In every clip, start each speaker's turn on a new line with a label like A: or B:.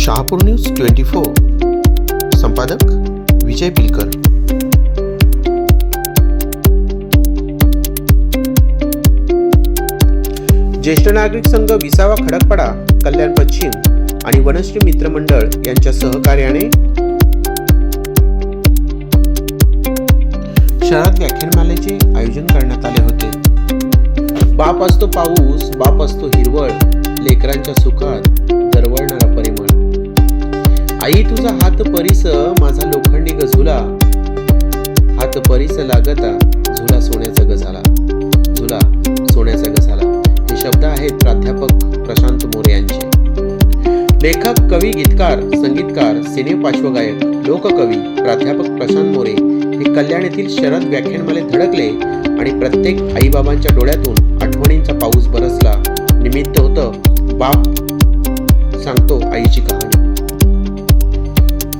A: Shahapur news twenty four. संपादक विजय बिलकर. ज्येष्ठ नागरिक संघ विसावा खडकपाडा कल्याण पश्चिम आणि वनश्री मित्र मंडळ यांच्या सहकार्याने शहरात व्याख्यानमालेचे आयोजन करण्यात आले होते. बाप असतो पाऊस बाप असतो हिरवळ लेकरांच्या सुखात आई तुझा हात परिस माझा लोखंडी गझुला. हात परिस लागता झुला सोन्याचा गझाला. झुला सोन्याचा गझाला. हे शब्द आहेत प्राध्यापक प्रशांत मोरे यांचे. लेखक कवी गीतकार संगीतकार सिने पार्श्वगायक लोककवी प्राध्यापक प्रशांत मोरे हे कल्याण येथील शरद व्याख्यानमाले धडकले आणि प्रत्येक आईबाबांच्या डोळ्यातून आठवणींचा पाऊस बरसला. निमित्त होतं बाप सांगतो आईची कहाणी.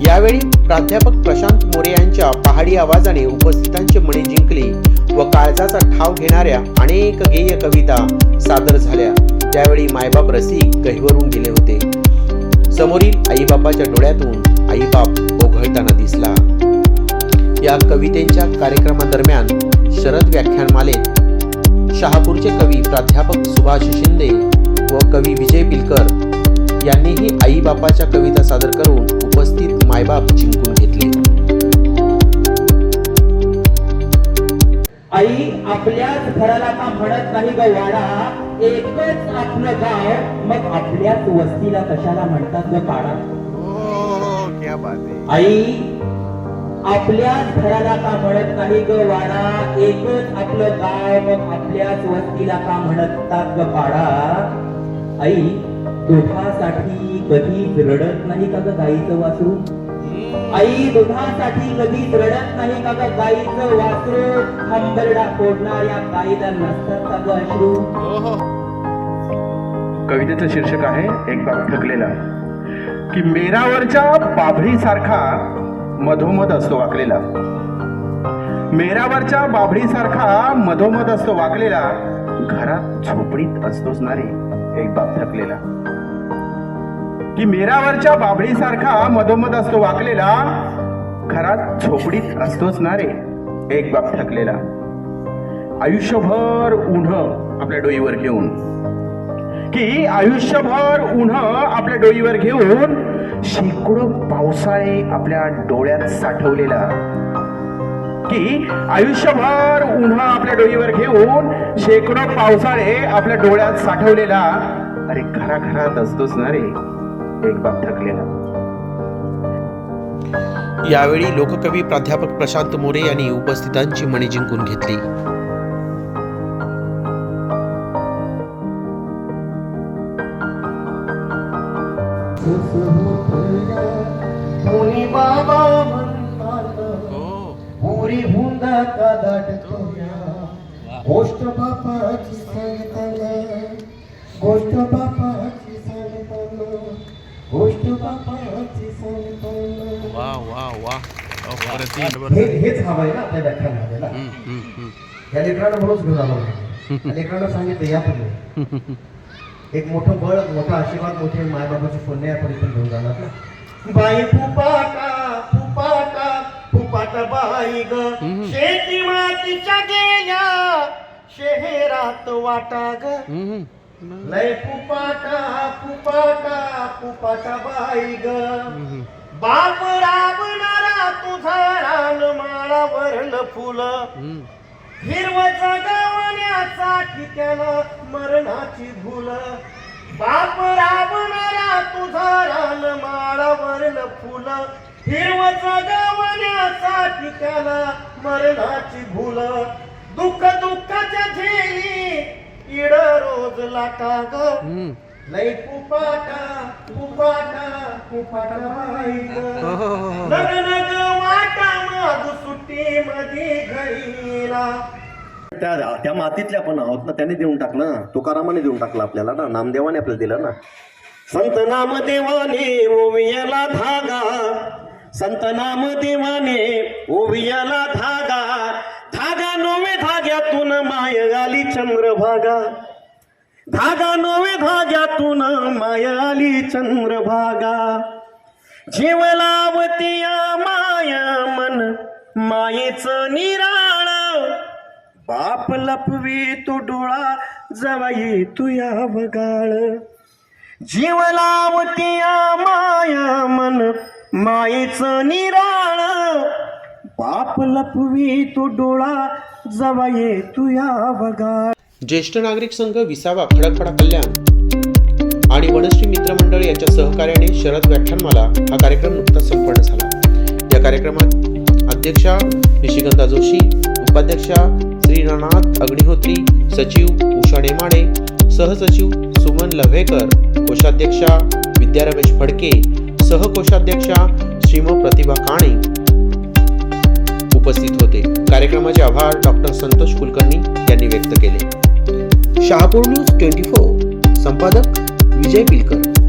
A: यावेळी प्राध्यापक प्रशांत मोरे यांच्या पहाडी आवाजाने उपस्थितांची मने जिंकली व काळजाचा ठाव घेणाऱ्या अनेक गेय कविता सादर झाल्या. त्यावेळी मायबाप रसिक गहिवरून गेले होते. समोरील आईबापाच्या डोळ्यातून आईबाप ओघळताना दिसला. या कवितेच्या कार्यक्रमादरम्यान शरद व्याख्यानमालेत शहापूरचे कवी प्राध्यापक सुभाष शिंदे व कवी विजय पिलकर यांनीही आईबापाच्या कविता सादर करून उपस्थित मायबाप जिंकून घेतले.
B: आई आपल्याच घराला का म्हणत नाही ग वाडा? एकच आपलं गाव मग आपल्याच वस्तीला कशाला म्हणतात ग पाडा आई आपल्याच घराला का म्हणत नाही ग वाडा? एकच आपलं गाव मग आपल्याच वस्तीला का म्हणतात ग पाडा आई दुधासाठी कधीच रडत नाही का गाईचं वासरू? आई दुधासाठी कधीच रडत नाही का ग गाईचं वासरू? हंबरडा फोडणाऱ्या गाईला नसतात का ग अश्रू?
C: कवितेचं शीर्षक आहे एक बाप थकलेला की मेरावरच्या बाभळीसारखा मधोमध असतो वाकलेला. मेरावरच्या बाभळीसारखा मधोमध असतो वाकलेला. घरात झोपडीत असतोच ना रे एक बाप थकलेला की मेरावरच्या बाबडीसारखा मधोमध असतो वाकलेला घरात झोपडीत असतोच ना रे एक बाप थकलेला. आयुष्यभर उन्ह आपल्या डोईवर घेऊन की आयुष्यभर उन्ह आपल्या डोईवर घेऊन शेकडो पावसाळे आपल्या डोळ्यात साठवलेला. की आयुष्यभर उन्ह आपल्या डोईवर घेऊन शेकडो पावसाळे आपल्या डोळ्यात साठवलेला. अरे घराघरात असतोच ना रे. एक बाप थकलेला
A: यावेळी लोककवी प्राध्यापक प्रशांत मोरे यांनी उपस्थितांची मने जिंकून घेतली.
D: कोणी बाबा म्हणतात पुरी हुंदा का दाटतोया? गोष्ट बापाची सांगताना गोष्ट बापाची हे हेच हवं आहे ना आपल्या व्याख्यानामध्ये ना या लेकरांना म्हणूनच घेऊन आलो. या लेकरांना सांगितलं या तुम्ही एक मोठं बळ मोठा आशीर्वाद मोठे मायबाबाची पुण्य आपण इथून घेऊन जाणार ना. बाई फुपाटा फुपाटा फुपाटा बाई ग. शेती मातीच्या गेल्या शहरात वाटा ग. लय फुपाटा फुपाटा फुपाटा बाई ग. बाप रान वरल फुलं. हिरव जगवण्यासाठी त्याला मरणाची भूल बाप राबणारा तुझा रान माळावरल फुल. हिरव जगवण्यासाठी त्याला मरणाची भूल दुःख दुःखाच्या झेली इड रोज लाटा ग लई पुपाटा पुपाटा पुपाटा बाई ग. नग नग वाटा घरीला
E: त्या त्या मातीतल्या आपण आहोत ना त्याने देऊन टाकलं ना. तुकारामाने देऊन टाकलं आपल्याला ना नामदेवाने आपल्याला दिलं ना. संत नामदेवाने ओवियाला धागा. संत नामदेवाने ओवियाला धागा. धागा नोवे धाग्यातून माय आली चंद्रभागा.
D: धागा नोवे धाग्यातून मायाली चंद्रभागा. जीवलावतिया माया मन. मायेच निराळ. बाप लपवी तू डोळा जवाई तुया बगाळ जीवलावतीया माया मन मायेच निराळ. बाप लपवी तू डोळा जवाई तुया वगाळ
A: ज्येष्ठ नागरिक संघ विसावा खडकपाडा कल्याण आणि वनश्री मित्रमंडळ यांच्या सहकार्याने शरद व्याख्यानमाला हा कार्यक्रम नुकताच संपन्न झाला. या कार्यक्रमात अध्यक्षा निशिगंधा जोशी उपाध्यक्षा श्रीनाथ अग्निहोत्री सचिव उषा नेमाडे सहसचिव सुमन लव्हेकर कोषाध्यक्षा विद्या रमेश फडके सहकोषाध्यक्षा श्रीम प्रतिभा काणे उपस्थित होते. कार्यक्रमाचे आभार डॉक्टर संतोष कुलकर्णी यांनी व्यक्त केले. Shahapur news twenty four. संपादक विजय पिलकर.